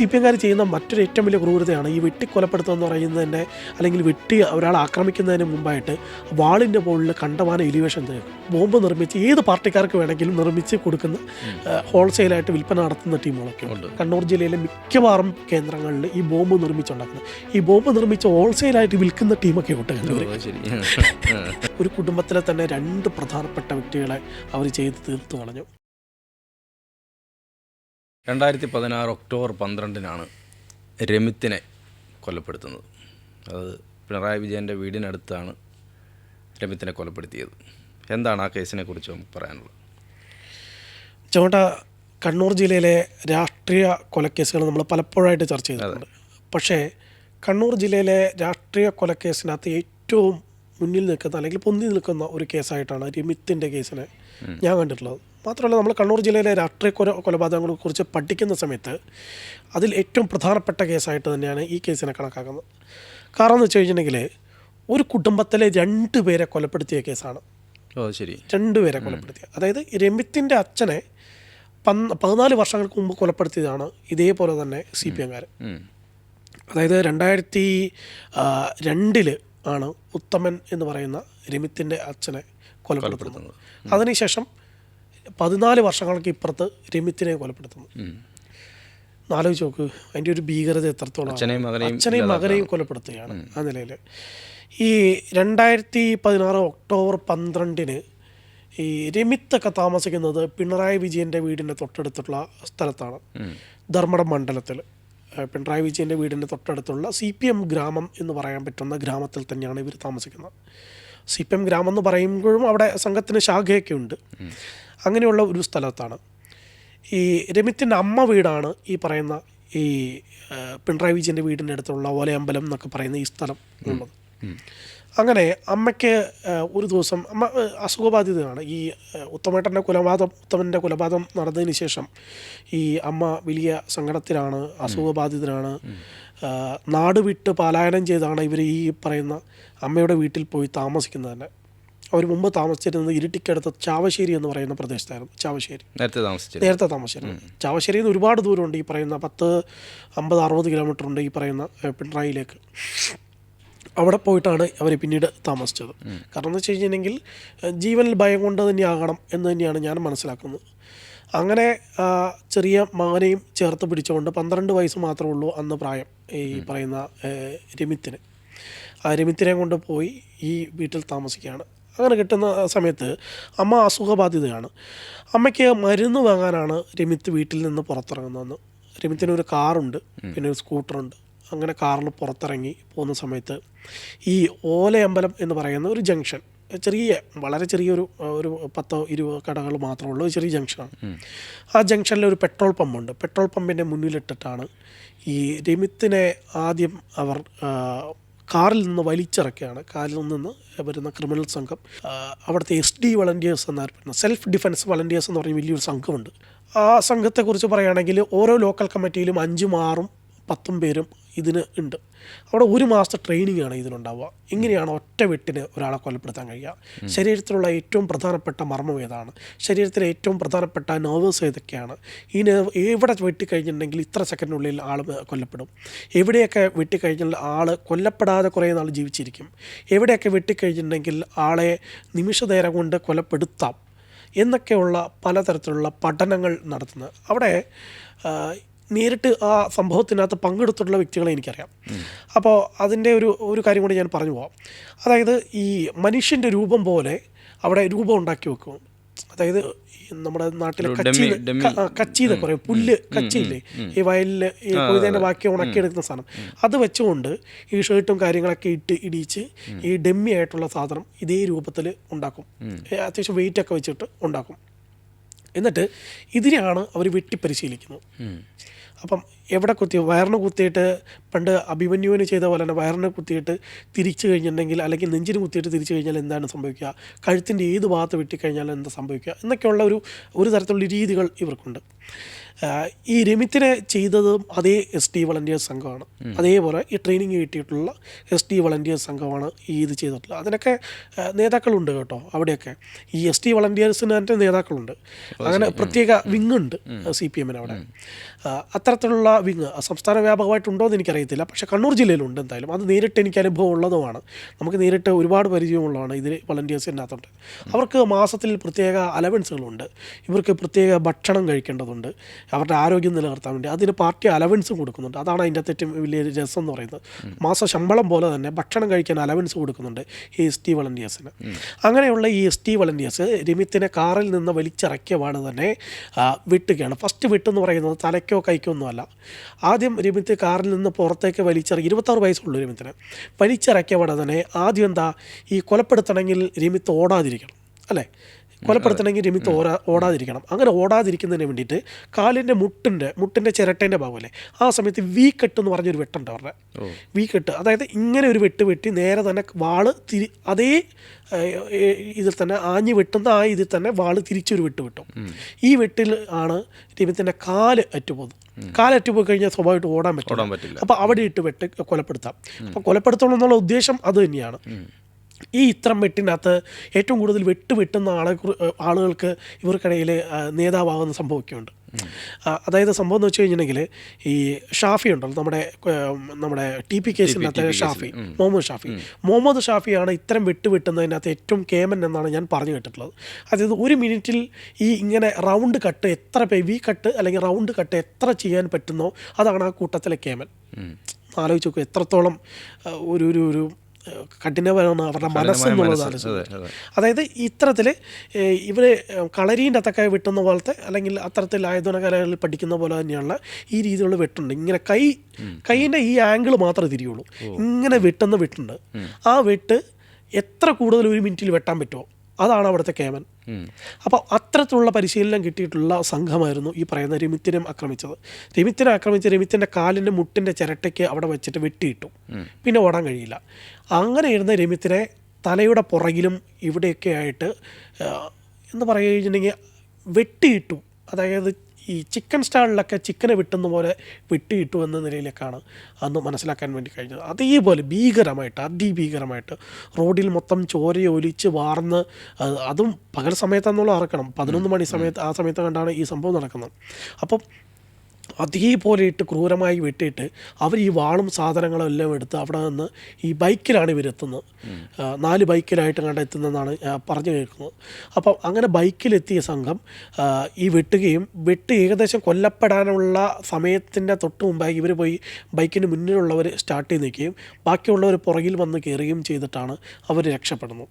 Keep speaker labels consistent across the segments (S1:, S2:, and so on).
S1: C P എംകാർ ചെയ്യുന്ന മറ്റൊരു ഏറ്റവും വലിയ ക്രൂരതയാണ് ഈ വെട്ടി വെട്ടിക്കൊലപ്പെടുത്തുക എന്ന് പറയുന്നതിന്റെ അല്ലെങ്കിൽ വെട്ടി ഒരാളെ ആക്രമിക്കുന്നതിന് മുമ്പായിട്ട് വാളിന്റെ മുകളിൽ കണ്ടമാന എലിവേഷൻ തരും. ബോംബ് നിർമ്മിച്ച് ഏത് പാർട്ടിക്കാർക്ക് വേണമെങ്കിലും നിർമ്മിച്ച് കൊടുക്കുന്ന ഹോൾസെയിലായിട്ട് വിൽപ്പന നടത്തുന്ന ടീമുകളൊക്കെ ഉണ്ട്. കണ്ണൂർ ജില്ലയിലെ മിക്കവാറും കേന്ദ്രങ്ങളിൽ ഈ ബോംബ് നിർമ്മിച്ചുണ്ടാക്കുന്നത്. ഈ ബോംബ് നിർമ്മിച്ച് ഹോൾസെയിലായിട്ട് വിൽക്കുന്ന ടീമൊക്കെ ഉണ്ട് കണ്ണൂർ ഒരു കുടുംബത്തിലെ തന്നെ രണ്ട് പ്രധാനപ്പെട്ട വ്യക്തികളെ അവർ ചെയ്ത് തീർത്തു കളഞ്ഞു.
S2: രണ്ടായിരത്തി പതിനാറ് ഒക്ടോബർ പന്ത്രണ്ടിനാണ് രമിത്തിനെ കൊലപ്പെടുത്തുന്നത്. അത് പിണറായി വിജയന്റെ വീടിനടുത്താണ് രമിത്തിനെ കൊലപ്പെടുത്തിയത്. എന്താണ് ആ കേസിനെ കുറിച്ച് നമുക്ക് പറയാനുള്ളത്?
S1: ചോട്ട കണ്ണൂർ ജില്ലയിലെ രാഷ്ട്രീയ കൊലക്കേസുകൾ നമ്മൾ പലപ്പോഴായിട്ട് ചർച്ച ചെയ്തിട്ടുണ്ട്. പക്ഷേ കണ്ണൂർ ജില്ലയിലെ രാഷ്ട്രീയ കൊലക്കേസിനകത്ത് ഏറ്റവും മുന്നിൽ നിൽക്കുന്ന അല്ലെങ്കിൽ പൊന്തി നിൽക്കുന്ന ഒരു കേസായിട്ടാണ് രമിത്തിന്റെ കേസിനെ ഞാൻ കണ്ടിട്ടുള്ളത്. മാത്രമല്ല നമ്മൾ കണ്ണൂർ ജില്ലയിലെ രാഷ്ട്രീയ കൊല കൊലപാതകങ്ങളെ കുറിച്ച് പഠിക്കുന്ന സമയത്ത് അതിൽ ഏറ്റവും പ്രധാനപ്പെട്ട കേസായിട്ട് തന്നെയാണ് ഈ കേസിനെ കണക്കാക്കുന്നത്. കാരണം എന്ന് വെച്ച് കഴിഞ്ഞിട്ടുണ്ടെങ്കിൽ ഒരു കുടുംബത്തിലെ രണ്ട് പേരെ കൊലപ്പെടുത്തിയ കേസാണ്.
S2: ഓ ശരി.
S1: രണ്ടുപേരെ കൊലപ്പെടുത്തിയ. അതായത് രമിത്തിന്റെ അച്ഛനെ പന്ത് പതിനാല് വർഷങ്ങൾക്ക് മുമ്പ് കൊലപ്പെടുത്തിയതാണ് ഇതേപോലെ തന്നെ സി പി എംകാർ അതായത് രണ്ടായിരത്തി രണ്ടിൽ രണ്ടിൽ ആണ് ഉത്തമൻ എന്ന് പറയുന്ന രമിത്തിന്റെ അച്ഛനെ കൊലപ്പെടുത്തുന്നത്. അതിനുശേഷം പതിനാല് വർഷങ്ങൾക്ക് ഇപ്പുറത്ത് രമിത്തിനെ കൊലപ്പെടുത്തുന്നു.
S2: നാലോ
S1: ആലോചിച്ച് നോക്ക് അതിന്റെ ഒരു ഭീകരത എത്രത്തോളം
S2: അച്ഛനെയും മകനെയും
S1: കൊലപ്പെടുത്തുകയാണ് ആ നിലയിൽ. ഈ രണ്ടായിരത്തി പതിനാറ് ഒക്ടോബർ പന്ത്രണ്ടിന് ഈ രമിത്തൊക്കെ താമസിക്കുന്നത് പിണറായി വിജയന്റെ വീടിന്റെ തൊട്ടടുത്തുള്ള സ്ഥലത്താണ്. ധർമ്മടം മണ്ഡലത്തിൽ. പിണറായി വിജയന്റെ വീടിന്റെ തൊട്ടടുത്തുള്ള സി പി എം ഗ്രാമം എന്ന് പറയാൻ പറ്റുന്ന ഗ്രാമത്തിൽ തന്നെയാണ് ഇവർ താമസിക്കുന്നത്. സി പി എം ഗ്രാമം എന്ന് പറയുമ്പോഴും അവിടെ സംഘത്തിന് ശാഖയൊക്കെ ഉണ്ട്. അങ്ങനെയുള്ള ഒരു സ്ഥലത്താണ്. ഈ രമിത്തിന്റെ അമ്മ വീടാണ് ഈ പറയുന്ന ഈ പിണറായി വിജയന്റെ വീടിന്റെ അടുത്തുള്ള ഓലയമ്പലം എന്നൊക്കെ പറയുന്ന ഈ സ്ഥലം ഉള്ളത്. അങ്ങനെ അമ്മയ്ക്ക് ഒരു ദിവസം അമ്മ അസുഖബാധിതയാണ് ഈ ഉത്തമേട്ടന്റെ കൊലപാതകം ഉത്തമന്റെ കൊലപാതകം നടന്നതിന് ശേഷം ഈ അമ്മ വലിയ സങ്കടത്തിലാണ് അസുഖബാധിതരാണ് നാടുവിട്ട് നാട് വിട്ട് പലായനം ചെയ്താണ് ഇവർ ഈ പറയുന്ന അമ്മയുടെ വീട്ടിൽ പോയി താമസിക്കുന്നത് തന്നെ അവർ മുമ്പ് താമസിച്ചിരുന്നത് ഇരിട്ടിക്കടുത്ത് ചാവശ്ശേരി എന്ന് പറയുന്ന പ്രദേശത്തായിരുന്നു. ചാവശ്ശേരി.
S2: നേരത്തെ താമസിച്ചു
S1: നേരത്തെ താമസിച്ചിരുന്നു ചാവശ്ശേരിയിൽ നിന്ന് ഒരുപാട് ദൂരമുണ്ട് ഈ പറയുന്ന പത്ത് അമ്പത് അറുപത് കിലോമീറ്റർ ഉണ്ട് ഈ പറയുന്ന പിണറായിലേക്ക് അവിടെ പോയിട്ടാണ് അവർ പിന്നീട് താമസിച്ചത്. കാരണം എന്ന് വെച്ച് കഴിഞ്ഞിട്ടുണ്ടെങ്കിൽ ജീവനിൽ ഭയം കൊണ്ട് തന്നെയാകണം എന്ന് തന്നെയാണ് ഞാൻ മനസ്സിലാക്കുന്നത്. അങ്ങനെ ചെറിയ മകനെയും ചേർത്ത് പിടിച്ചുകൊണ്ട് പന്ത്രണ്ട് വയസ്സ് മാത്രമേ ഉള്ളൂ അന്ന് പ്രായം ഈ പറയുന്ന രമിത്തിന്. ആ രമിത്തിനെ കൊണ്ട് പോയി ഈ വീട്ടിൽ താമസിക്കുകയാണ്. അങ്ങനെ കിട്ടുന്ന സമയത്ത് അമ്മ അസുഖബാധിതയാണ്. അമ്മയ്ക്ക് മരുന്ന് വാങ്ങാനാണ് രമിത്ത് വീട്ടിൽ നിന്ന് പുറത്തിറങ്ങുന്നതെന്ന്. രമിത്തിന് ഒരു കാറുണ്ട് പിന്നെ ഒരു സ്കൂട്ടറുണ്ട്. അങ്ങനെ കാറിൽ പുറത്തിറങ്ങി പോകുന്ന സമയത്ത് ഈ ഓലയമ്പലം എന്ന് പറയുന്ന ഒരു ജംഗ്ഷൻ ചെറിയ വളരെ ചെറിയൊരു ഒരു പത്തോ ഇരുപതോ കടകൾ മാത്രമുള്ള ഒരു ചെറിയ ജംഗ്ഷനാണ്. ആ ജംഗ്ഷനിൽ ഒരു പെട്രോൾ പമ്പുണ്ട്. പെട്രോൾ പമ്പിന്റെ മുന്നിലിട്ടിട്ടാണ് ഈ രമിത്തിനെ ആദ്യം അവർ കാറിൽ നിന്ന് വലിച്ചിറക്കുകയാണ്. കാറിൽ നിന്ന് വരുന്ന ക്രിമിനൽ സംഘം. അവിടുത്തെ എസ് ഡി വളണ്ടിയേഴ്സ് എന്നറിയപ്പെടുന്ന സെൽഫ് ഡിഫൻസ് വളണ്ടിയേഴ്സ് എന്ന് പറഞ്ഞ വലിയൊരു സംഘമുണ്ട്. ആ സംഘത്തെക്കുറിച്ച് പറയുകയാണെങ്കിൽ ഓരോ ലോക്കൽ കമ്മിറ്റിയിലും അഞ്ചും ആറും പത്തും പേരും ഇതിന് ഉണ്ട്. അവിടെ ഒരു മാസത്തെ ട്രെയിനിങ് ആണ് ഇതിനുണ്ടാവുക. എങ്ങനെയാണ് ഒറ്റ വെട്ടിന് ഒരാളെ കൊലപ്പെടുത്താൻ കഴിയുക? ശരീരത്തിലുള്ള ഏറ്റവും പ്രധാനപ്പെട്ട മർമ്മം ഏതാണ്? ശരീരത്തിലെ ഏറ്റവും പ്രധാനപ്പെട്ട നെർവസ് ഏതൊക്കെയാണ്? ഈ നെർവ് എവിടെ വെട്ടിക്കഴിഞ്ഞിട്ടുണ്ടെങ്കിൽ ഇത്ര സെക്കൻഡിനുള്ളിൽ ആൾ കൊല്ലപ്പെടും? എവിടെയൊക്കെ വെട്ടിക്കഴിഞ്ഞാൽ ആൾ കൊല്ലപ്പെടാതെ കുറേ നാൾ ജീവിച്ചിരിക്കും? എവിടെയൊക്കെ വെട്ടിക്കഴിഞ്ഞിട്ടുണ്ടെങ്കിൽ ആളെ നിമിഷനേരം കൊണ്ട് കൊലപ്പെടുത്താം? എന്നൊക്കെയുള്ള പലതരത്തിലുള്ള പഠനങ്ങൾ നടത്തുന്നത്. അവിടെ നേരിട്ട് ആ സംഭവത്തിനകത്ത് പങ്കെടുത്തിട്ടുള്ള വ്യക്തികളെ എനിക്കറിയാം. അപ്പോൾ അതിന്റെ ഒരു ഒരു കാര്യം കൂടി ഞാൻ പറഞ്ഞു പോവാം. അതായത് ഈ മനുഷ്യന്റെ രൂപം പോലെ അവിടെ രൂപം ഉണ്ടാക്കി വെക്കും. അതായത് നമ്മുടെ നാട്ടിലെ കച്ചി കച്ചി എന്നൊക്കെ പറയും. പുല്ല് കച്ചിയില്ലേ ഈ വയലിൽ ഈ കൊയ്തേന്റെ ബാക്കി ഉണക്കിയെടുക്കുന്ന സാധനം. അത് വെച്ചുകൊണ്ട് ഈ ഷർട്ടും കാര്യങ്ങളൊക്കെ ഇട്ട് ഇടിച്ച് ഈ ഡെമ്മി ആയിട്ടുള്ള സാധനം ഇതേ രൂപത്തിൽ ഉണ്ടാക്കും. അത്യാവശ്യം വെയിറ്റ് ഒക്കെ വെച്ചിട്ട് ഉണ്ടാക്കും. എന്നിട്ട് ഇതിനെയാണ് അവർ വെട്ടി പരിശീലിക്കുന്നത് അപ്പം എവിടെ കുത്തി വയറിന് കുത്തിയിട്ട് പണ്ട് അഭിമന്യുവിന് ചെയ്ത പോലെ തന്നെ വയറിന് കുത്തിയിട്ട് തിരിച്ചു കഴിഞ്ഞിട്ടുണ്ടെങ്കിൽ അല്ലെങ്കിൽ നെഞ്ചിന് കുത്തിയിട്ട് തിരിച്ചു കഴിഞ്ഞാൽ എന്താണ് സംഭവിക്കുക? കഴുത്തിന്റെ ഏത് ഭാഗത്ത് വെട്ടിക്കഴിഞ്ഞാൽ എന്താ സംഭവിക്കുക? എന്നൊക്കെയുള്ള ഒരു ഒരു തരത്തിലുള്ള രീതികൾ ഇവർക്കുണ്ട്. ഈ രമിത്തിനെ ചെയ്തതും അതേ എസ് ടി വളണ്ടിയേഴ്സ് സംഘമാണ്. അതേപോലെ ഈ ട്രെയിനിങ് കിട്ടിയിട്ടുള്ള എസ് ടി വളണ്ടിയേഴ്സ് സംഘമാണ് ഈ ഇത് ചെയ്തിട്ടുള്ളത്. അതിനൊക്കെ നേതാക്കളുണ്ട് കേട്ടോ അവിടെയൊക്കെ. ഈ എസ് ടി വളണ്ടിയേഴ്സിന് തന്നെ നേതാക്കളുണ്ട്. അങ്ങനെ പ്രത്യേക വിങ് ഉണ്ട് സി പി എമ്മിന് അവിടെ. ആ, അത്തരത്തിലുള്ള വിങ് സംസ്ഥാന വ്യാപകമായിട്ടുണ്ടോ എന്ന് എനിക്കറിയത്തില്ല. പക്ഷേ കണ്ണൂർ ജില്ലയിലുണ്ട് എന്തായാലും. അത് നേരിട്ട് എനിക്ക് അനുഭവം ഉള്ളതുമാണ്. നമുക്ക് നേരിട്ട് ഒരുപാട് പരിചയമുള്ളതാണ് ഇതിൽ വളണ്ടിയേഴ്സിനകത്തുണ്ട് അവർക്ക് മാസത്തിൽ പ്രത്യേക അലവൻസുകളുണ്ട് ഇവർക്ക് പ്രത്യേക ഭക്ഷണം കഴിക്കേണ്ടതുണ്ട്. അവരുടെ ആരോഗ്യം നിലനിർത്താൻ വേണ്ടി. അതിന് പാർട്ടി അലവൻസും കൊടുക്കുന്നുണ്ട്. അതാണ് അതിന്റെ ഏറ്റവും വലിയ രസം എന്ന് പറയുന്നത്. മാസ ശമ്പളം പോലെ തന്നെ ഭക്ഷണം കഴിക്കാൻ അലവൻസ് കൊടുക്കുന്നുണ്ട് ഈ എസ് ടി വളണ്ടിയേഴ്സിന് അങ്ങനെയുള്ള ഈ എസ് ടി വളണ്ടിയേഴ്സ് രമിത്തിനെ കാറിൽ നിന്ന് വലിച്ചിറക്കിയ പാട് തന്നെ വെട്ടുകയാണ്. ഫസ്റ്റ് വെട്ടെന്ന് പറയുന്നത് തലയ്ക്കോ കൈക്കോ ഒന്നുമല്ല. ആദ്യം രമിത്ത് കാറിൽ നിന്ന് പുറത്തേക്ക് വലിച്ചിറക്കി ഇരുപത്താറ് വയസ്സുള്ളൂ രമിത്തിന് വലിച്ചിറക്കിയ ഉടനെ ആദ്യം എന്താ ഈ കൊലപ്പെടുത്തണമെങ്കിൽ രമിത്ത് ഓടാതിരിക്കണം അല്ലേ? കൊലപ്പെടുത്തണമെങ്കിൽ രമിത്ത് ഓടാ ഓടാതിരിക്കണം. അങ്ങനെ ഓടാതിരിക്കുന്നതിന് വേണ്ടിയിട്ട് കാലിന്റെ മുട്ടിന്റെ മുട്ടിന്റെ ചിരട്ടേന്റെ ഭാഗമല്ലേ ആ സമയത്ത് വീ കെട്ട് എന്ന് പറഞ്ഞൊരു വെട്ടുണ്ട് അവരുടെ. വീ കെട്ട്. അതായത് ഇങ്ങനെ ഒരു വെട്ട് വെട്ടി നേരെ തന്നെ വാൾ തിരി അതേ ഇതിൽ തന്നെ ആഞ്ഞ് വെട്ടുന്ന ആ ഇതിൽ തന്നെ വാൾ തിരിച്ചൊരു വെട്ട് വെട്ടും. ഈ വെട്ടിൽ ആണ് രമിത്തിന്റെ കാൽ അറ്റുപോകുന്നത്. കാൽ പോയി കഴിഞ്ഞാൽ സ്വാഭാവികമായിട്ട് ഓടാൻ പറ്റും
S2: ഓടാൻ പറ്റില്ല.
S1: അപ്പോൾ അവിടെ ഇട്ട് വെട്ട് കൊലപ്പെടുത്താം. അപ്പോൾ കൊലപ്പെടുത്തണം എന്നുള്ള ഉദ്ദേശം അത് തന്നെയാണ്. ഈ ഇത്തരം വെട്ടിനകത്ത് ഏറ്റവും കൂടുതൽ വെട്ട് വെട്ടുന്ന ആളെ ആളുകൾക്ക് ഇവർക്കിടയിൽ നേതാവാകുന്ന സംഭവമൊക്കെയുണ്ട്. അതായത് സംഭവം എന്ന് വെച്ച് കഴിഞ്ഞിട്ടുണ്ടെങ്കിൽ ഈ ഷാഫി ഉണ്ടല്ലോ നമ്മുടെ നമ്മുടെ ടി പി കേസിനകത്ത് ഷാഫി മുഹമ്മദ് ഷാഫി. മുഹമ്മദ് ഷാഫിയാണ് ഇത്തരം വെട്ട് വെട്ടുന്നതിനകത്ത് ഏറ്റവും കേമൻ എന്നാണ് ഞാൻ പറഞ്ഞു കേട്ടിട്ടുള്ളത്. അതായത് ഒരു മിനിറ്റിൽ ഈ ഇങ്ങനെ റൗണ്ട് കട്ട് എത്ര പേ വി കട്ട് അല്ലെങ്കിൽ റൗണ്ട് കട്ട് എത്ര ചെയ്യാൻ പറ്റുന്നോ അതാണ് ആ കൂട്ടത്തിലെ കേമൻ. ആലോചിച്ച് നോക്കൂ എത്രത്തോളം ഒരു ഒരു ഒരു ആ, കഠിനമാണ് അവരുടെ
S2: മനസ്സെന്നുള്ളതാണ്
S1: അതായത് ഇത്തരത്തിൽ ഇവർ കളരീന്റെ അത്തൊക്കെ വെട്ടുന്ന പോലത്തെ അല്ലെങ്കിൽ അത്തരത്തിൽ ആയുധന കലകളിൽ പഠിക്കുന്ന പോലെ തന്നെയുള്ള ഈ രീതിയിലുള്ള വെട്ടുണ്ട്. ഇങ്ങനെ കൈ കൈയിന്റെ ഈ ആംഗിൾ മാത്രമേ തിരിയുള്ളൂ. ഇങ്ങനെ വെട്ടുന്ന വെട്ടുണ്ട്. ആ വെട്ട് എത്ര കൂടുതൽ ഒരു മിനിറ്റിൽ വെട്ടാൻ പറ്റുമോ? അതാണ് അവിടുത്തെ കേമൻ. അപ്പോൾ അത്തരത്തിലുള്ള പരിശീലനം കിട്ടിയിട്ടുള്ള സംഘമായിരുന്നു ഈ പറയുന്ന രമിത്തിനെ ആക്രമിച്ചത്. രമിത്തിനെ ആക്രമിച്ച് രമിത്തിന്റെ കാലിന്റെ മുട്ടിന്റെ ചിരട്ടയ്ക്ക് അവിടെ വെച്ചിട്ട് വെട്ടിയിട്ടു. പിന്നെ ഓടാൻ കഴിയില്ല. അങ്ങനെ ഇരുന്ന രമിത്തിനെ തലയുടെ പുറകിലും ഇവിടെയൊക്കെ ആയിട്ട് എന്ന് പറയുക വെട്ടിയിട്ടു. അതായത് ഈ ചിക്കൻ സ്റ്റാളിലൊക്കെ ചിക്കനെ വിട്ടുന്ന പോലെ വിട്ടിയിട്ടു എന്ന നിലയിലേക്കാണ് അന്ന് മനസ്സിലാക്കാൻ വേണ്ടി കഴിഞ്ഞത്. അതേപോലെ ഭീകരമായിട്ട് അതിഭീകരമായിട്ട് റോഡിൽ മൊത്തം ചോര ഒലിച്ച് വാർന്ന് അതും പകൽ സമയത്താണെന്നുള്ള അറക്കണം പതിനൊന്ന് മണി സമയത്ത് ആ സമയത്ത് കണ്ടാണ് ഈ സംഭവം നടക്കുന്നത്. അപ്പം അതേപോലെ ഇട്ട് ക്രൂരമായി വെട്ടിയിട്ട് അവർ ഈ വാളും സാധനങ്ങളും എല്ലാം എടുത്ത് അവിടെ നിന്ന് ഈ ബൈക്കിലാണ് ഇവരെത്തുന്നത് എത്തുന്നത്. നാല് ബൈക്കിലായിട്ട് കണ്ട് എത്തുന്നതെന്നാണ് പറഞ്ഞു കേൾക്കുന്നത്. അപ്പം അങ്ങനെ ബൈക്കിലെത്തിയ സംഘം ഈ വെട്ടുകയും വെട്ട് ഏകദേശം കൊല്ലപ്പെടാനുള്ള സമയത്തിന്റെ തൊട്ട് മുമ്പായി ഇവർ പോയി ബൈക്കിന് മുന്നിലുള്ളവർ സ്റ്റാർട്ട് ചെയ്ത് നിൽക്കുകയും ബാക്കിയുള്ളവർ പുറകിൽ വന്ന് കയറുകയും ചെയ്തിട്ടാണ് അവർ രക്ഷപ്പെടുന്നത്.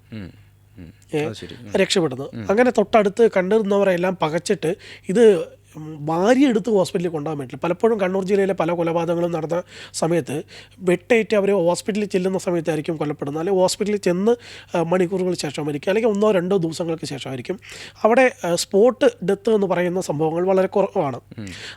S1: രക്ഷപ്പെടുന്നത്. അങ്ങനെ തൊട്ടടുത്ത് കണ്ടിരുന്നവരെല്ലാം പകച്ചിട്ട് ഇത് ഭാര്യ എടുത്ത് ഹോസ്പിറ്റലിൽ കൊണ്ടുപോകാൻ പറ്റില്ല. പലപ്പോഴും കണ്ണൂർ ജില്ലയിലെ പല കൊലപാതകങ്ങളും നടന്ന സമയത്ത് വെട്ടേറ്റ് അവർ ഹോസ്പിറ്റലിൽ ചെല്ലുന്ന സമയത്തായിരിക്കും കൊല്ലപ്പെടുന്നത് അല്ലെങ്കിൽ ഹോസ്പിറ്റലിൽ ചെന്ന് മണിക്കൂറുകൾ ശേഷമായിരിക്കും അല്ലെങ്കിൽ ഒന്നോ രണ്ടോ ദിവസങ്ങൾക്ക് ശേഷമായിരിക്കും അവിടെ സ്പോട്ട് ഡെത്ത് എന്ന് പറയുന്ന സംഭവങ്ങൾ വളരെ കുറവാണ്.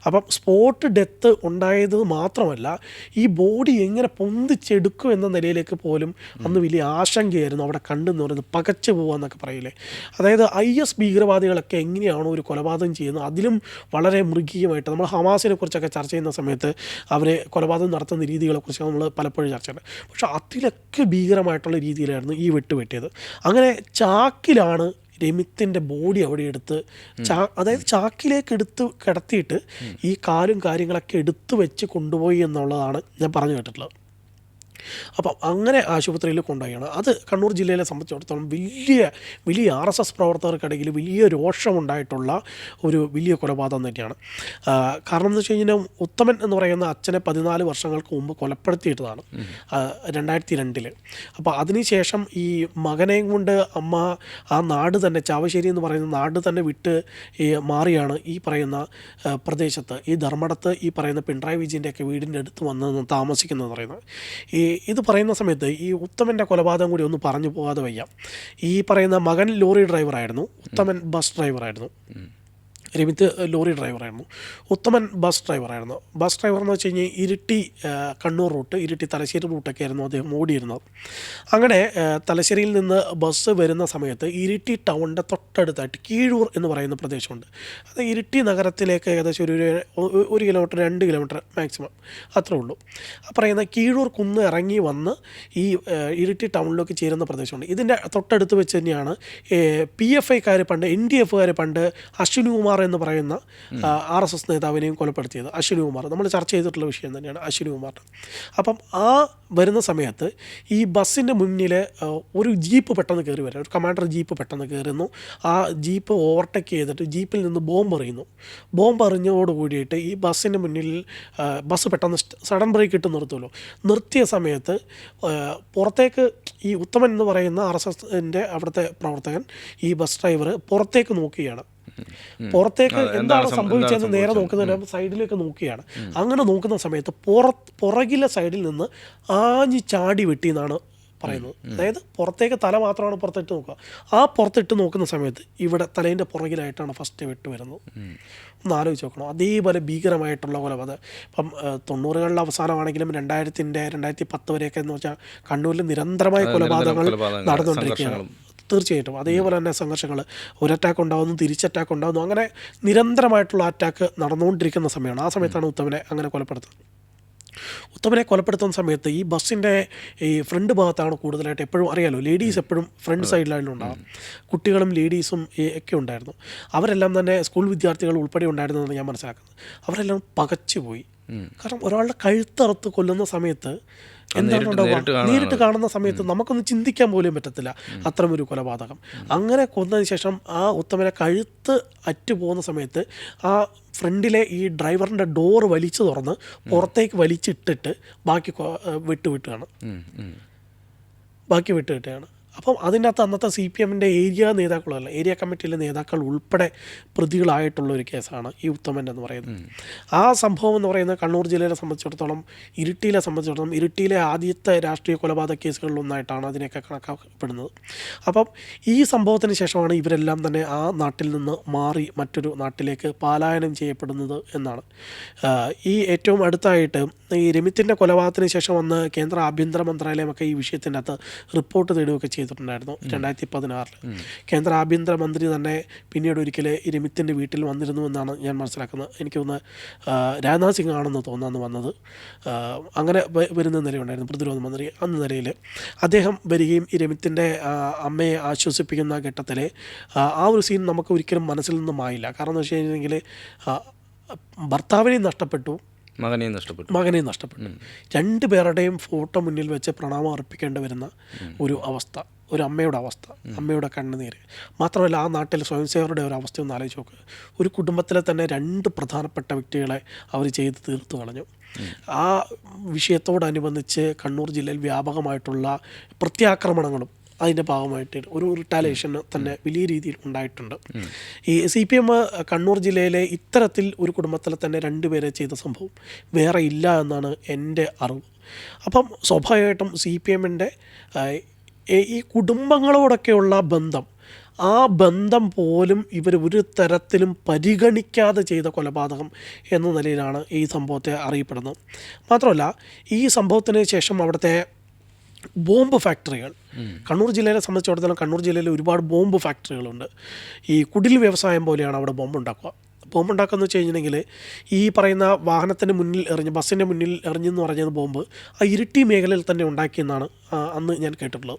S1: അപ്പം സ്പോട്ട് ഡെത്ത് ഉണ്ടായത് മാത്രമല്ല ഈ ബോഡി എങ്ങനെ പൊന്തിച്ചെടുക്കും എന്ന നിലയിലേക്ക് പോലും അന്ന് വലിയ ആശങ്കയായിരുന്നു. അവിടെ കണ്ടെന്ന് പറയുന്നത് പകച്ചു പോകാന്നൊക്കെ പറയില്ലേ. അതായത് ഐ എസ് ഭീകരവാദികളൊക്കെ എങ്ങനെയാണോ ഒരു കൊലപാതകം ചെയ്യുന്നത് അതിലും വളരെ മൃഗീയമായിട്ട് നമ്മൾ ഹമാസിനെ കുറിച്ചൊക്കെ ചർച്ച ചെയ്യുന്ന സമയത്ത് അവർ കൊലപാതകം നടത്തുന്ന രീതികളെക്കുറിച്ച് നമ്മൾ പലപ്പോഴും ചർച്ച ചെയ്യുന്നത്. പക്ഷേ അതിലൊക്കെ ഭീകരമായിട്ടുള്ള രീതിയിലായിരുന്നു ഈ വെട്ടുവെട്ടിയത് അങ്ങനെ ചാക്കിലാണ് രമിത്തിന്റെ ബോഡി അവിടെ എടുത്ത് ചാ അതായത് ചാക്കിലേക്ക് എടുത്ത് കിടത്തിയിട്ട് ഈ കാലും കാര്യങ്ങളൊക്കെ എടുത്തു വെച്ച് കൊണ്ടുപോയി എന്നുള്ളതാണ് ഞാൻ പറഞ്ഞു കേട്ടിട്ടുള്ളത്. അപ്പം അങ്ങനെ ആശുപത്രിയിൽ കൊണ്ടുപോയാണ്. അത് കണ്ണൂർ ജില്ലയിലെ സംബന്ധിച്ചിടത്തോളം വലിയ വലിയ ആർ എസ് എസ് പ്രവർത്തകർക്കിടയിൽ വലിയ രോഷമുണ്ടായിട്ടുള്ള ഒരു വലിയ കൊലപാതകം തന്നെയാണ്. കാരണം എന്ന് വെച്ച് കഴിഞ്ഞാൽ ഉത്തമൻ എന്ന് പറയുന്ന അച്ഛനെ പതിനാല് വർഷങ്ങൾക്ക് മുമ്പ് കൊലപ്പെടുത്തിയിട്ടതാണ്. രണ്ടായിരത്തി രണ്ടിൽ അപ്പോൾ അതിനുശേഷം ഈ മകനെയും കൊണ്ട് അമ്മ ആ നാട് തന്നെ ചാവശ്ശേരി എന്ന് പറയുന്ന നാട് തന്നെ വിട്ട് ഈ മാറിയാണ് ഈ പറയുന്ന പ്രദേശത്ത്. ഈ ധർമ്മടത്ത് ഈ പറയുന്ന പിണറായി വിജയന്റെയൊക്കെ വീടിന്റെ അടുത്ത് വന്ന് താമസിക്കുന്നത് പറയുന്നത്. ഈ ഇത് പറയുന്ന സമയത്ത് ഈ ഉത്തമന്റെ കൊലപാതകം കൂടി ഒന്ന് പറഞ്ഞു പോകാതെ വയ്യ. ഈ പറയുന്ന മകൻ ലോറി ഡ്രൈവറായിരുന്നു. ഉത്തമൻ ബസ് ഡ്രൈവറായിരുന്നു. രമിത്ത് ലോറി ഡ്രൈവറായിരുന്നു. ഉത്തമൻ ബസ് ഡ്രൈവറായിരുന്നു. ബസ് ഡ്രൈവർ എന്ന് വെച്ച് കഴിഞ്ഞാൽ ഇരിട്ടി കണ്ണൂർ റൂട്ട് ഇരിട്ടി തലശ്ശേരി റൂട്ടൊക്കെ ആയിരുന്നു അദ്ദേഹം ഓടിയിരുന്നത്. അങ്ങനെ തലശ്ശേരിയിൽ നിന്ന് ബസ് വരുന്ന സമയത്ത് ഇരിട്ടി ടൗണിന്റെ തൊട്ടടുത്തായിട്ട് കീഴൂർ എന്ന് പറയുന്ന പ്രദേശമുണ്ട്. അത് ഇരിട്ടി നഗരത്തിലേക്ക് ഏകദേശം ഒരു ഒരു- കിലോമീറ്റർ രണ്ട് കിലോമീറ്റർ മാക്സിമം. അത്രേ ഉള്ളൂ. ആ പറയുന്ന കീഴൂർ കുന്ന് ഇറങ്ങി വന്ന് ഈ ഇരിട്ടി ടൗണിലേക്ക് ചേരുന്ന പ്രദേശമുണ്ട്. ഇതിന്റെ തൊട്ടടുത്ത് വെച്ച് തന്നെയാണ് പി എഫ് ഐക്കാർ പണ്ട് എൻ ഡി എഫുകാർ പണ്ട് അശ്വിനി കുമാർ എന്ന് പറയുന്ന ആർ എസ് എസ് നേതാവിനെയും കൊലപ്പെടുത്തിയത് അശ്വിനി കുമാർ നമ്മൾ ചർച്ച ചെയ്തിട്ടുള്ള വിഷയം തന്നെയാണ് അശ്വിനി കുമാറിന് അപ്പം ആ വരുന്ന സമയത്ത് ഈ ബസ്സിന്റെ മുന്നിൽ ഒരു ജീപ്പ് പെട്ടെന്ന് കയറി വരാം ഒരു കമാൻഡർ ജീപ്പ് പെട്ടെന്ന് കയറുന്നു. ആ ജീപ്പ് ഓവർടേക്ക് ചെയ്തിട്ട് ജീപ്പിൽ നിന്ന് ബോംബ് എറിയുന്നു. ബോംബ് എറിഞ്ഞതോട് കൂടിയിട്ട് ഈ ബസ്സിന്റെ മുന്നിൽ ബസ് പെട്ടെന്ന് സഡൻ ബ്രേക്ക് ഇട്ട് നിർത്തുമല്ലോ. നിർത്തിയ സമയത്ത് പുറത്തേക്ക് ഈ ഉത്തമൻ എന്ന് പറയുന്ന ആർ എസ് എസിന്റെ അവിടുത്തെ പ്രവർത്തകൻ ഈ ബസ് ഡ്രൈവർ പുറത്തേക്ക് നോക്കുകയാണ്. പുറത്തേക്ക്
S2: എന്താണ്
S1: സംഭവിച്ചതെന്ന് നേരെ നോക്കുന്നതിന് സൈഡിലേക്ക് നോക്കുകയാണ് അങ്ങനെ നോക്കുന്ന സമയത്ത് പുറ പുറകിലെ സൈഡിൽ നിന്ന് ആഞ്ഞ് ചാടി വെട്ടി എന്നാണ് പറയുന്നത്. അതായത് പുറത്തേക്ക് തല മാത്രമാണ് പുറത്തിട്ട് നോക്കുക. ആ പുറത്തിട്ട് നോക്കുന്ന സമയത്ത് ഇവിടെ തലേന്റെ പുറകിലായിട്ടാണ് ഫസ്റ്റ് വെട്ട് വരുന്നത്. ഒന്ന് ആലോചിച്ച് നോക്കണം. അതേപോലെ ഭീകരമായിട്ടുള്ള കൊലപാതകം. ഇപ്പം തൊണ്ണൂറുകളുടെ അവസാനമാണെങ്കിലും രണ്ടായിരത്തിന്റെ രണ്ടായിരത്തി പത്ത് വരെയൊക്കെ എന്ന് വെച്ചാൽ കണ്ണൂരിൽ നിരന്തരമായ കൊലപാതകങ്ങൾ നടന്നുകൊണ്ടിരിക്കുകയാണ്. തീർച്ചയായിട്ടും. അതേപോലെ തന്നെ സംഘർഷങ്ങൾ ഒരു അറ്റാക്ക് ഉണ്ടാകുന്നു തിരിച്ച് അറ്റാക്ക് ഉണ്ടാകുന്നു അങ്ങനെ നിരന്തരമായിട്ടുള്ള അറ്റാക്ക് നടന്നുകൊണ്ടിരിക്കുന്ന സമയമാണ്. ആ സമയത്താണ് ഉത്തമനെ അങ്ങനെ കൊലപ്പെടുത്തുന്നത്. ഉത്തമനെ കൊലപ്പെടുത്തുന്ന സമയത്ത് ഈ ബസ്സിന്റെ ഈ ഫ്രണ്ട് ഭാഗത്താണ് കൂടുതലായിട്ട് എപ്പോഴും അറിയാലോ ലേഡീസ് എപ്പോഴും ഫ്രണ്ട് സൈഡിലായാലും ഉണ്ടാകും കുട്ടികളും ലേഡീസും ഒക്കെ ഉണ്ടായിരുന്നു. അവരെല്ലാം തന്നെ സ്കൂൾ വിദ്യാർത്ഥികൾ ഉൾപ്പെടെ ഉണ്ടായിരുന്നതെന്ന് ഞാൻ മനസ്സിലാക്കുന്നത്. അവരെല്ലാം പകച്ചുപോയി. കാരണം ഒരാളുടെ കഴുത്തറുത്ത് കൊല്ലുന്ന സമയത്ത് എന്താണ് ഉണ്ടാവുക?
S2: നേരിട്ട്
S1: കാണുന്ന സമയത്ത് നമുക്കൊന്ന് ചിന്തിക്കാൻ പോലും പറ്റത്തില്ല. അത്രമൊരു കൊലപാതകം. അങ്ങനെ കൊന്നതിന് ശേഷം ആ ഉത്തമനെ കഴുത്ത് അറ്റു പോകുന്ന സമയത്ത് ആ ഫ്രണ്ടിലെ ഈ ഡ്രൈവറിന്റെ ഡോർ വലിച്ചു തുറന്ന് പുറത്തേക്ക് വലിച്ചിട്ടിട്ട് ബാക്കി
S2: ഉം.
S1: ബാക്കി വിട്ട് വിട്ടുകയാണ് അപ്പം അതിനകത്ത് അന്നത്തെ സി പി എമ്മിന്റെ ഏരിയ നേതാക്കളല്ല ഏരിയ കമ്മിറ്റിയിലെ നേതാക്കൾ ഉൾപ്പെടെ പ്രതികളായിട്ടുള്ള ഒരു കേസാണ് ഈ ഉത്തമൻ എന്ന് പറയുന്നത്. ആ സംഭവം എന്ന് പറയുന്നത് കണ്ണൂർ ജില്ലയിലെ സംബന്ധിച്ചിടത്തോളം ഇരിട്ടിയിലെ സംബന്ധിച്ചിടത്തോളം ഇരിട്ടിയിലെ ആദ്യത്തെ രാഷ്ട്രീയ കൊലപാതക കേസുകളിൽ ഒന്നായിട്ടാണ് അതിനെയൊക്കെ കണക്കാക്കപ്പെടുന്നത്. അപ്പം ഈ സംഭവത്തിന് ശേഷമാണ് ഇവരെല്ലാം തന്നെ ആ നാട്ടിൽ നിന്ന് മാറി മറ്റൊരു നാട്ടിലേക്ക് പാലായനം ചെയ്യപ്പെടുന്നത് എന്നാണ്. ഈ ഏറ്റവും അടുത്തായിട്ട് ഈ രമിത്തിന്റെ കൊലപാതകത്തിന് ശേഷം വന്ന് കേന്ദ്ര ആഭ്യന്തര മന്ത്രാലയമൊക്കെ ഈ വിഷയത്തിനകത്ത് റിപ്പോർട്ട് തേടുകയൊക്കെ ചെയ്തിട്ടുണ്ടായിരുന്നു രണ്ടായിരത്തി പതിനാറിൽ കേന്ദ്ര ആഭ്യന്തര മന്ത്രി തന്നെ പിന്നീട് ഒരിക്കലെ ഇരുമിത്തിന്റെ രമിത്തിന്റെ വീട്ടിൽ വന്നിരുന്നു എന്നാണ് ഞാൻ മനസ്സിലാക്കുന്നത്. എനിക്ക് ഒന്ന് രാജ്നാഥ് സിംഗ് ആണെന്ന് തോന്നുന്നു വന്നത്. അങ്ങനെ വരുന്ന നിലയുണ്ടായിരുന്നു പ്രതിരോധ മന്ത്രി അന്ന് നിലയിൽ അദ്ദേഹം വരികയും ഇരമിത്തിന്റെ രമിത്തിന്റെ അമ്മയെ ആശ്വസിപ്പിക്കുന്ന ഘട്ടത്തിൽ ആ ഒരു സീൻ നമുക്ക് ഒരിക്കലും മനസ്സിൽ നിന്നും ആയില്ല കാരണം എന്ന് വെച്ച് കഴിഞ്ഞിട്ടുണ്ടെങ്കിൽ ഭർത്താവിനെയും നഷ്ടപ്പെട്ടു.
S2: മകനെയും നഷ്ടപ്പെട്ടു.
S1: മകനെയും നഷ്ടപ്പെട്ടു. രണ്ടു പേരുടെയും ഫോട്ടോ മുന്നിൽ വെച്ച് പ്രണാമം അർപ്പിക്കേണ്ടി വരുന്ന ഒരു അവസ്ഥ. ഒരു അമ്മയുടെ അവസ്ഥ അമ്മയുടെ കണ്ണുനീര്. മാത്രമല്ല ആ നാട്ടിൽ സ്വയം ഒരു അവസ്ഥ ഒന്ന് ആലോചിച്ച് നോക്ക്. ഒരു കുടുംബത്തിലെ തന്നെ രണ്ട് പ്രധാനപ്പെട്ട വ്യക്തികളെ അവർ ചെയ്ത് തീർത്തു കളഞ്ഞു. ആ വിഷയത്തോടനുബന്ധിച്ച് കണ്ണൂർ ജില്ലയിൽ വ്യാപകമായിട്ടുള്ള പ്രത്യാക്രമണങ്ങളും അതിന്റെ ഭാഗമായിട്ട് ഒരു റിട്ടാലേഷൻ തന്നെ വലിയ രീതിയിൽ ഉണ്ടായിട്ടുണ്ട്. ഈ സി പി എം കണ്ണൂർ ജില്ലയിലെ ഇത്തരത്തിൽ ഒരു കുടുംബത്തിൽ തന്നെ രണ്ടുപേരെ ചെയ്ത സംഭവം വേറെ ഇല്ല എന്നാണ് എന്റെ അറിവ്. അപ്പം സ്വാഭാവികമായിട്ടും സി പി എമ്മിന്റെ ഈ കുടുംബങ്ങളോടൊക്കെയുള്ള ബന്ധം ആ ബന്ധം പോലും ഇവർ ഒരു തരത്തിലും പരിഗണിക്കാതെ ചെയ്ത കൊലപാതകം എന്ന നിലയിലാണ് ഈ സംഭവത്തെ അറിയപ്പെടുന്നത്. മാത്രമല്ല ഈ സംഭവത്തിന് ശേഷം അവിടുത്തെ ബോംബ് ഫാക്ടറികൾ കണ്ണൂർ ജില്ലയിലെ സംബന്ധിച്ചിടത്തോളം കണ്ണൂർ ജില്ലയിൽ ഒരുപാട് ബോംബ് ഫാക്ടറികളുണ്ട്. ഈ കുടിൽ വ്യവസായം പോലെയാണ് അവിടെ ബോംബ് ഉണ്ടാക്കുക. ബോംബ് ഉണ്ടാക്കുക വെച്ച് കഴിഞ്ഞിട്ടുണ്ടെങ്കിൽ ഈ പറയുന്ന വാഹനത്തിന് മുന്നിൽ എറിഞ്ഞ് ബസ്സിന്റെ മുന്നിൽ എറിഞ്ഞെന്ന് പറഞ്ഞത് ബോംബ് ആ ഇരുട്ടി മേഖലയിൽ തന്നെ ഉണ്ടാക്കിയെന്നാണ് അന്ന് ഞാൻ കേട്ടിട്ടുള്ളത്.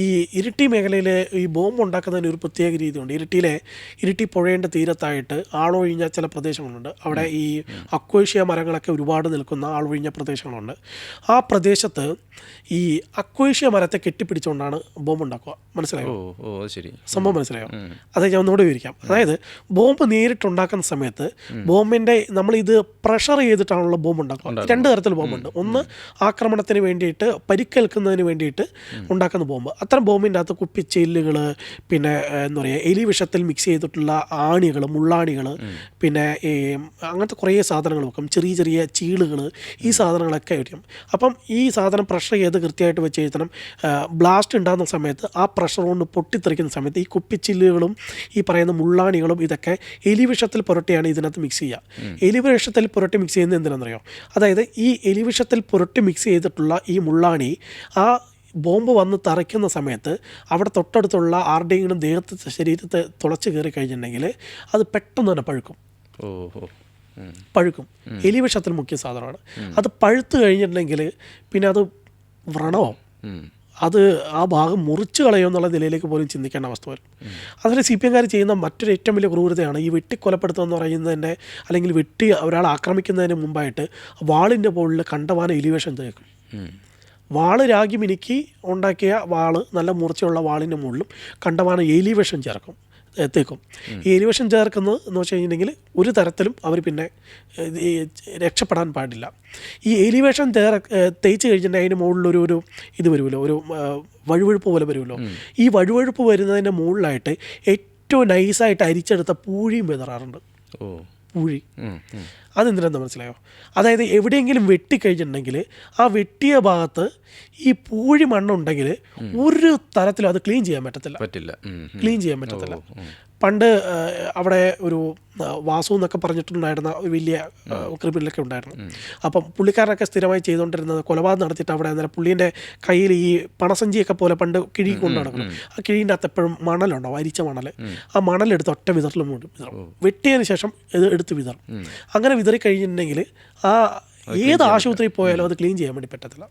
S1: ഈ ഇരുട്ടി മേഖലയിൽ ഈ ബോംബ് ഉണ്ടാക്കുന്നതിന് ഒരു പ്രത്യേക രീതിയുണ്ട്. ഇരിട്ടിയിലെ ഇരിട്ടി പുഴേന്റെ തീരത്തായിട്ട് ആളൊഴിഞ്ഞ ചില പ്രദേശങ്ങളുണ്ട്. അവിടെ ഈ അക്വേഷ്യ മരങ്ങളൊക്കെ ഒരുപാട് നിൽക്കുന്ന ആളൊഴിഞ്ഞ പ്രദേശങ്ങളുണ്ട്. ആ പ്രദേശത്ത് ഈ അക്വേഷ്യ മരത്തെ കെട്ടിപ്പിടിച്ചുകൊണ്ടാണ് ബോംബ് ഉണ്ടാക്കുക മനസ്സിലായോ
S2: ശരി.
S1: സംഭവം മനസ്സിലായോ? അത് ഞാൻ ഒന്നുകൂടെ വിവരിക്കാം. അതായത് ബോംബ് നേരിട്ടുണ്ടാക്കുന്ന സമയത്ത് ബോംബിന്റെ ഇത് പ്രഷർ ചെയ്തിട്ടാണുള്ള ബോംബ് ഉണ്ടാക്കുന്നത്. രണ്ട് തരത്തിൽ ബോംബുണ്ട് ഒന്ന് ആക്രമണത്തിന് വേണ്ടിയിട്ട് പരിക്കേൽക്കുന്നതിന് വേണ്ടിയിട്ട് ഉണ്ടാക്കുന്ന ബോംബ് അത്തരം ബോംബിന്റെ അകത്ത് കുപ്പിച്ചെല്ലുകൾ പിന്നെ എന്താ പറയുക എലി വിഷത്തിൽ മിക്സ് ചെയ്തിട്ടുള്ള ആണികൾ മുള്ളാണികൾ പിന്നെ ഈ അങ്ങനത്തെ കുറേ സാധനങ്ങൾ വെക്കും. ചെറിയ ചെറിയ ചീളുകൾ ഈ സാധനങ്ങളൊക്കെ വരും അപ്പം ഈ സാധനം പ്രഷർ ചെയ്ത് കൃത്യമായിട്ട് വെച്ച് എഴുതണം. ബ്ലാസ്റ്റ് ഉണ്ടാകുന്ന സമയത്ത് ആ പ്രഷർ കൊണ്ട് പൊട്ടിത്തെറിക്കുന്ന സമയത്ത് ഈ കുപ്പിച്ചില്ലുകളും ഈ പറയുന്ന മുള്ളാണികളും ഇതൊക്കെ എലിവിഷത്തിൽ പുരട്ടിയാണ് ഇതിനകത്ത് മിക്സ് ചെയ്യുക. എലിവിഷത്തിൽ പുരട്ടി മിക്സ് ചെയ്യുന്നത് എന്തിനാണെന്നറിയോ? അതായത് ഈ എലിവിഷത്തിൽ പുരട്ടി മിക്സ് ചെയ്തിട്ടുള്ള ഈ മുള്ളാണി ആ ബോംബ് വന്ന് തറയ്ക്കുന്ന സമയത്ത് അവിടെ തൊട്ടടുത്തുള്ള ആരുടെയെങ്കിലും ദേഹത്തെ ശരീരത്തെ തുളച്ച് കയറി കഴിഞ്ഞിട്ടുണ്ടെങ്കിൽ അത് പെട്ടെന്ന് തന്നെ പഴുക്കും. പഴുക്കും. എലിവിഷത്തിൽ മുഖ്യ സാധനമാണ്. അത് പഴുത്ത് കഴിഞ്ഞിട്ടുണ്ടെങ്കിൽ പിന്നെ അത് വ്രണമാവും
S2: ഉം.
S1: അത് ആ ഭാഗം മുറിച്ച് എന്നുള്ള നിലയിലേക്ക് പോലും ചിന്തിക്കേണ്ട അവസ്ഥ വരും അതുപോലെ സി പി എംകാർ ചെയ്യുന്ന മറ്റൊരു ഏറ്റവും വലിയ ക്രൂരതയാണ് ഈ വെട്ടിക്കൊലപ്പെടുത്തുക എന്ന് പറയുന്നതിന്റെ അല്ലെങ്കിൽ വെട്ടി ഒരാളെ ആക്രമിക്കുന്നതിന് മുമ്പായിട്ട് വാളിന്റെ മുകളിൽ കണ്ടവാന എലിവേഷൻ തേക്കും. വാൾ രാഗി മിനുക്കി ഉണ്ടാക്കിയ വാൾ നല്ല മൂർച്ചയുള്ള വാളിന്റെ മുകളിലും കണ്ടവാന എലിവേഷൻ ചേർക്കും ഏ, തേക്കും ഈ എലിവേഷൻ ചേർക്കുന്നത് എന്ന് വെച്ച് കഴിഞ്ഞിട്ടുണ്ടെങ്കിൽ ഒരു തരത്തിലും അവർ പിന്നെ രക്ഷപ്പെടാൻ പാടില്ല. ഈ എലിവേഷൻ ഏ, തേച്ച് കഴിഞ്ഞിട്ടുണ്ടെങ്കിൽ അതിന്റെ മുകളിലൊരു ഒരു ഇത് വരുമല്ലോ ഒരു വഴുവഴുപ്പ് പോലെ വരുമല്ലോ. ഈ വഴുവഴുപ്പ് വരുന്നതിന്റെ മുകളിലായിട്ട് ഏറ്റവും നൈസായിട്ട് അരിച്ചെടുത്ത പൂഴിയും വിതറാറുണ്ട്. പൂഴി. അതെന്തിനാന്ന് മനസ്സിലായോ? അതായത് എവിടെയെങ്കിലും വെട്ടിക്കഴിഞ്ഞിട്ടുണ്ടെങ്കിൽ ആ വെട്ടിയ ഭാഗത്ത് ഈ പൂഴി മണ്ണുണ്ടെങ്കിൽ ഒരു തരത്തിലും അത് ക്ലീൻ ചെയ്യാൻ പറ്റത്തില്ല.
S2: പറ്റില്ല.
S1: ക്ലീൻ ചെയ്യാൻ പറ്റത്തില്ല. പണ്ട് അവിടെ ഒരു വാസു എന്നൊക്കെ പറഞ്ഞിട്ടുണ്ടായിരുന്ന ഒരു വലിയ ക്രിമിനലൊക്കെ ഉണ്ടായിരുന്നു. അപ്പം പുള്ളിക്കാരനൊക്കെ സ്ഥിരമായി ചെയ്തുകൊണ്ടിരുന്നത് കൊലപാതകം നടത്തിയിട്ട് അവിടെ അന്നേരം പുള്ളീന്റെ കയ്യിൽ ഈ പണസഞ്ചിയൊക്കെ പോലെ പണ്ട് കിഴി കൊണ്ട് നടക്കണം ആ കിഴീന്റെ അകത്ത് എപ്പോഴും മണലുണ്ടാവും അരിച്ച മണൽ ആ മണലെടുത്ത് ഒറ്റ വിതറിലും വിതറും വെട്ടിയതിന് ശേഷം ഇത് എടുത്ത് വിതറും. അങ്ങനെ വിതറി കഴിഞ്ഞിട്ടുണ്ടെങ്കിൽ ആ ഏത് ആശുപത്രിയിൽ പോയാലും അത് ക്ലീൻ ചെയ്യാൻ വേണ്ടി പറ്റത്തില്ല.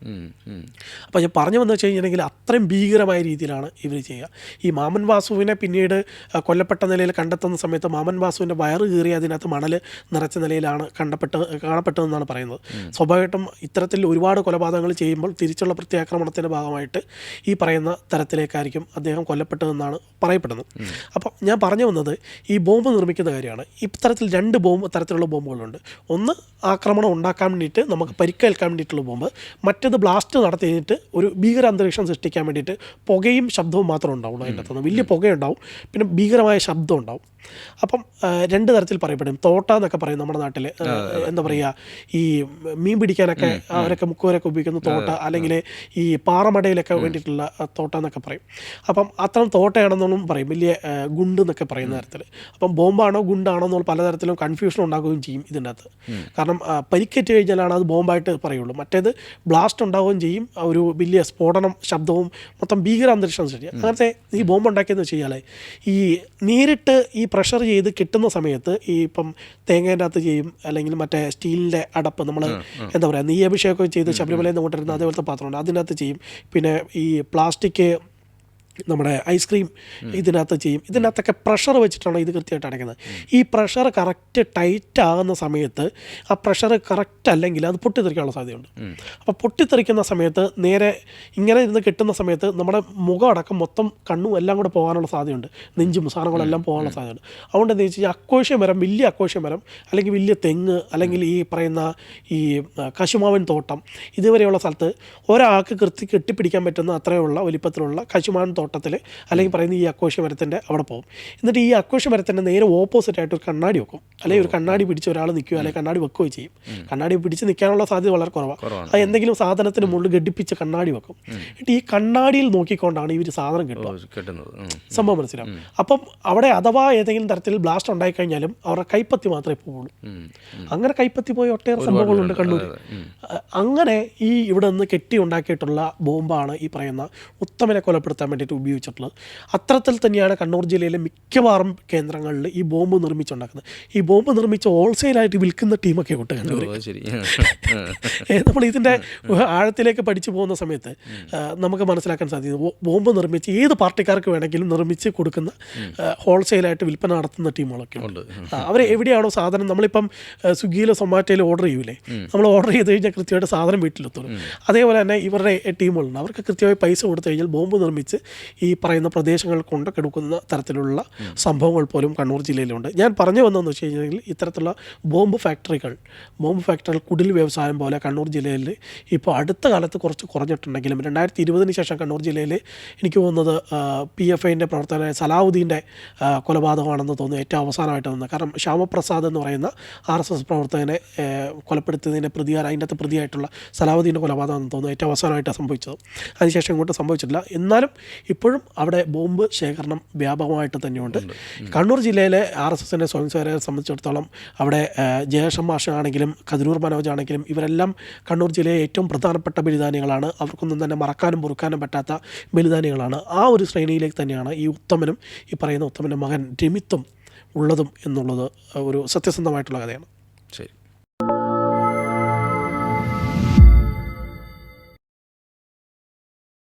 S1: അപ്പോൾ ഞാൻ പറഞ്ഞു വന്നു വെച്ച് കഴിഞ്ഞിട്ടുണ്ടെങ്കിൽ അത്രയും ഭീകരമായ രീതിയിലാണ് ഇവർ ചെയ്യുക. ഈ മാമൻ വാസുവിനെ പിന്നീട് കൊല്ലപ്പെട്ട നിലയിൽ കണ്ടെത്തുന്ന സമയത്ത് മാമൻ വാസുവിന്റെ വയറ് കീറി അതിനകത്ത് മണൽ നിറച്ച നിലയിലാണ് കണ്ടപ്പെട്ട് കാണപ്പെട്ടതെന്നാണ് പറയുന്നത്. സ്വാഭാവികമായിട്ടും ഇത്തരത്തിൽ ഒരുപാട് കൊലപാതകങ്ങൾ ചെയ്യുമ്പോൾ തിരിച്ചുള്ള പ്രത്യാക്രമണത്തിന്റെ ഭാഗമായിട്ട് ഈ പറയുന്ന തരത്തിലേക്കായിരിക്കും അദ്ദേഹം കൊല്ലപ്പെട്ടതെന്നാണ് പറയപ്പെടുന്നത്. അപ്പോൾ ഞാൻ പറഞ്ഞു വന്നത് ഈ ബോംബ് നിർമ്മിക്കുന്ന കാര്യമാണ്. ഇത്തരത്തിൽ രണ്ട് ബോംബ് തരത്തിലുള്ള ബോംബുകളുണ്ട്. ഒന്ന് ആക്രമണം ഉണ്ടാക്കാൻ വേണ്ടിയിട്ട് നമുക്ക് പരിക്കേൽക്കാൻ വേണ്ടിയിട്ടുള്ള ബോംബ് മറ്റേത് ബ്ലാസ്റ്റ് നടത്തി കഴിഞ്ഞിട്ട് ഒരു ഭീകര അന്തരീക്ഷം സൃഷ്ടിക്കാൻ വേണ്ടിയിട്ട് പുകയും ശബ്ദവും മാത്രം ഉണ്ടാവുള്ളൂ അതിന്റെ അകത്തുനിന്ന്. വലിയ പുകയുണ്ടാവും പിന്നെ ഭീകരമായ ശബ്ദം ഉണ്ടാവും. അപ്പം രണ്ട് തരത്തിൽ പറയപ്പെടും. തോട്ട എന്നൊക്കെ പറയും നമ്മുടെ നാട്ടിൽ എന്താ പറയുക ഈ മീൻ പിടിക്കാനൊക്കെ അവരൊക്കെ മുക്കുവരൊക്കെ ഉപയോഗിക്കുന്ന തോട്ട അല്ലെങ്കിൽ ഈ പാറമടയിലൊക്കെ വേണ്ടിയിട്ടുള്ള തോട്ട എന്നൊക്കെ പറയും. അപ്പം അത്തരം തോട്ടയാണെന്നൊന്നും പറയും. വലിയ ഗുണ്ട് എന്നൊക്കെ പറയുന്ന തരത്തിൽ അപ്പം ബോംബാണോ ഗുണ്ടാണോ എന്നുള്ള പലതരത്തിലും കൺഫ്യൂഷൻ ഉണ്ടാകുകയും ചെയ്യും ഇതിന്റെ അകത്ത് കാരണം പരിക്കേറ്റ് കഴിഞ്ഞാലാണ് അത് ബോംബായിട്ട് പറയുള്ളൂ. മറ്റേത് ബ്ലാസ്റ്റ് ഉണ്ടാവുകയും ചെയ്യും. ഒരു വലിയ സ്ഫോടനം ശബ്ദവും മൊത്തം ഭീകര അന്തരീക്ഷം സൃഷ്ടിക്കും അങ്ങനത്തെ ഈ ബോംബ് ഉണ്ടാക്കിയെന്ന് വെച്ച് കഴിഞ്ഞാൽ ഈ നേരിട്ട് ഈ പ്രഷർ ചെയ്ത് കിട്ടുന്ന സമയത്ത് ഈ ഇപ്പം തേങ്ങേന്റെ അകത്ത് ചെയ്യും അല്ലെങ്കിൽ മറ്റേ സ്റ്റീലിന്റെ അടപ്പ് നമ്മൾ എന്താ പറയുക നെയ്യഭിഷേകമൊക്കെ ചെയ്ത് ശബരിമലയിൽ നിന്ന് കൊണ്ടിരുന്ന അതേപോലത്തെ പാത്രമുണ്ട്. അതിനകത്ത് ചെയ്യും. പിന്നെ ഈ പ്ലാസ്റ്റിക് നമ്മുടെ ഐസ്ക്രീം ഇതിനകത്ത് ചെയ്യും. ഇതിനകത്തൊക്കെ പ്രഷർ വെച്ചിട്ടാണ് ഇത് കൃത്യമായിട്ട് അടയ്ക്കുന്നത്. ഈ പ്രഷർ കറക്റ്റ് ടൈറ്റ് ആകുന്ന സമയത്ത് ആ പ്രഷർ കറക്റ്റ് അല്ലെങ്കിൽ അത് പൊട്ടിത്തെറിക്കാനുള്ള സാധ്യതയുണ്ട്. അപ്പോൾ പൊട്ടിത്തെറിക്കുന്ന സമയത്ത് നേരെ ഇങ്ങനെ ഇരുന്ന് കിട്ടുന്ന സമയത്ത് നമ്മുടെ മുഖം അടക്കം മൊത്തം കണ്ണും എല്ലാം കൂടെ പോകാനുള്ള സാധ്യതയുണ്ട്. നെഞ്ചും സാധനങ്ങളെല്ലാം പോകാനുള്ള സാധ്യതയുണ്ട്. അതുകൊണ്ട് എന്താ വെച്ചാൽ അക്കോഷ്യ മരം വലിയ അക്കോഷ്യ മരം അല്ലെങ്കിൽ വലിയ തെങ്ങ് അല്ലെങ്കിൽ ഈ പറയുന്ന ഈ കശുമാവൻ തോട്ടം ഇതുവരെയുള്ള സ്ഥലത്ത് ഒരാൾക്ക് കൃത്യ കെട്ടിപ്പിടിക്കാൻ പറ്റുന്ന അത്രയുള്ള വലിപ്പത്തിലുള്ള കശുമാവൻ തോട്ടത്തിൽ അല്ലെങ്കിൽ പറയുന്ന ഈ അക്കോശ മരത്തിന്റെ അവിടെ പോകും. എന്നിട്ട് ഈ അക്കോശ മരത്തിന്റെ നേരെ ഓപ്പോസിറ്റ് ആയിട്ട് ഒരു കണ്ണാടി വെക്കും. അല്ലെങ്കിൽ ഒരു കണ്ണാടി പിടിച്ച് ഒരാൾ നിൽക്കുകയോ അല്ലെങ്കിൽ കണ്ണാടി വെക്കുകയോ ചെയ്യും. കണ്ണാടി പിടിച്ച് നിൽക്കാനുള്ള സാധ്യത വളരെ കുറവാണ്. അത് എന്തെങ്കിലും സാധനത്തിന് മുകളിൽ ഘടിപ്പിച്ച് കണ്ണാടി വെക്കും. എന്നിട്ട് ഈ കണ്ണാടിയിൽ നോക്കിക്കൊണ്ടാണ് ഇവർ സാധനം
S2: കിട്ടുന്നത്.
S1: സംഭവം മനസ്സിലാവും അപ്പം അവിടെ അഥവാ ഏതെങ്കിലും തരത്തിൽ ബ്ലാസ്റ്റ് ഉണ്ടായിക്കഴിഞ്ഞാലും അവരുടെ കൈപ്പത്തി മാത്രമേ പോവുള്ളൂ. അങ്ങനെ കൈപ്പത്തി പോയ ഒട്ടേറെ സംഭവങ്ങളുണ്ട് കണ്ണൂർ അങ്ങനെ ഈ ഇവിടെ നിന്ന് കെട്ടി ഉണ്ടാക്കിയിട്ടുള്ള ബോംബാണ് ഈ പറയുന്ന ഉത്തമനെ കൊലപ്പെടുത്താൻ വേണ്ടിയിട്ട് ഉപയോഗിച്ചിട്ടുള്ളത്. അത്തരത്തിൽ തന്നെയാണ് കണ്ണൂർ ജില്ലയിലെ മിക്കവാറും കേന്ദ്രങ്ങളിൽ ഈ ബോംബ് നിർമ്മിച്ചുണ്ടാക്കുന്നത്. ഈ ബോംബ് നിർമ്മിച്ച് ഹോൾസെയിലായിട്ട് വിൽക്കുന്ന ടീമൊക്കെ ഉണ്ട് കണ്ണൂർ നമ്മൾ ഇതിന്റെ ആഴത്തിലേക്ക് പഠിച്ചു പോകുന്ന സമയത്ത് നമുക്ക് മനസ്സിലാക്കാൻ സാധിക്കും. ബോംബ് നിർമ്മിച്ച് ഏത് പാർട്ടിക്കാർക്ക് വേണമെങ്കിലും നിർമ്മിച്ച് കൊടുക്കുന്ന ഹോൾസെയിലായിട്ട് വിൽപ്പന നടത്തുന്ന ടീമുകളൊക്കെ ഉണ്ട്. അവർ എവിടെയാണോ സാധനം നമ്മളിപ്പം സ്വിഗ്ഗിയിലോ സൊമാറ്റോയിലോ ഓർഡർ ചെയ്യൂലേ? നമ്മൾ ഓർഡർ ചെയ്ത് കഴിഞ്ഞാൽ കൃത്യമായിട്ട് സാധനം വീട്ടിലെത്തുള്ളൂ. അതേപോലെ തന്നെ ഇവരുടെ ടീമുകളുണ്ട്. അവർക്ക് കൃത്യമായി പൈസ കൊടുത്തു കഴിഞ്ഞാൽ ബോംബ് നിർമ്മിച്ച് ഈ പറയുന്ന പ്രദേശങ്ങൾ കൊണ്ട് കെടുക്കുന്ന തരത്തിലുള്ള സംഭവങ്ങൾ പോലും കണ്ണൂർ ജില്ലയിലുണ്ട്. ഞാൻ പറഞ്ഞു വന്നതെന്ന് വെച്ച് കഴിഞ്ഞാൽ ഇത്തരത്തിലുള്ള ബോംബ് ഫാക്ടറികൾ ബോംബ് ഫാക്ടറികൾ കുടിൽ വ്യവസായം പോലെ കണ്ണൂർ ജില്ലയിൽ ഇപ്പോൾ അടുത്ത കാലത്ത് കുറച്ച് കുറഞ്ഞിട്ടുണ്ടെങ്കിലും രണ്ടായിരത്തി ഇരുപതിന് ശേഷം കണ്ണൂർ ജില്ലയിൽ എനിക്ക് തോന്നുന്നത് പി എഫ് ഐന്റെ പ്രവർത്തന സലാഹുദ്ദീന്റെ കൊലപാതകമാണെന്ന് തോന്നുന്നു ഏറ്റവും അവസാനമായിട്ട് വന്നത്. കാരണം ശ്യാമപ്രസാദ് എന്ന് പറയുന്ന ആർ എസ് എസ് പ്രവർത്തകനെ കൊലപ്പെടുത്തിയതിന്റെ പ്രതികാരം അതിന്റെ അകത്ത് പ്രതിയായിട്ടുള്ള സലാഹുദ്ദീന്റെ കൊലപാതകം എന്ന് തോന്നുന്നു ഏറ്റവും അവസാനമായിട്ട് സംഭവിച്ചത്. അതിനുശേഷം ഇങ്ങോട്ട് സംഭവിച്ചിട്ടില്ല. എന്നാലും ഇപ്പോഴും അവിടെ ബോംബ് ശേഖരണം വ്യാപകമായിട്ട് തന്നെയുണ്ട്. കണ്ണൂർ ജില്ലയിലെ ആർ എസ് എസിന്റെ സ്വയം സേവകരെ സംബന്ധിച്ചിടത്തോളം അവിടെ ജയഷം മാഷ് കതിരൂർ മനോജ് ആണെങ്കിലും ഇവരെല്ലാം കണ്ണൂർ ജില്ലയിലെ ഏറ്റവും പ്രധാനപ്പെട്ട ബലിദാനികളാണ്. അവർക്കൊന്നും തന്നെ മറക്കാനും പൊറുക്കാനും പറ്റാത്ത ബലിദാനികളാണ്. ആ ഒരു ശ്രേണിയിലേക്ക് തന്നെയാണ് ഈ ഉത്തമനും ഈ പറയുന്ന ഉത്തമന്റെ മകൻ രമിത്തും ഉള്ളതും എന്നുള്ളത് ഒരു സത്യസന്ധമായിട്ടുള്ള കഥയാണ്.
S2: ശരി.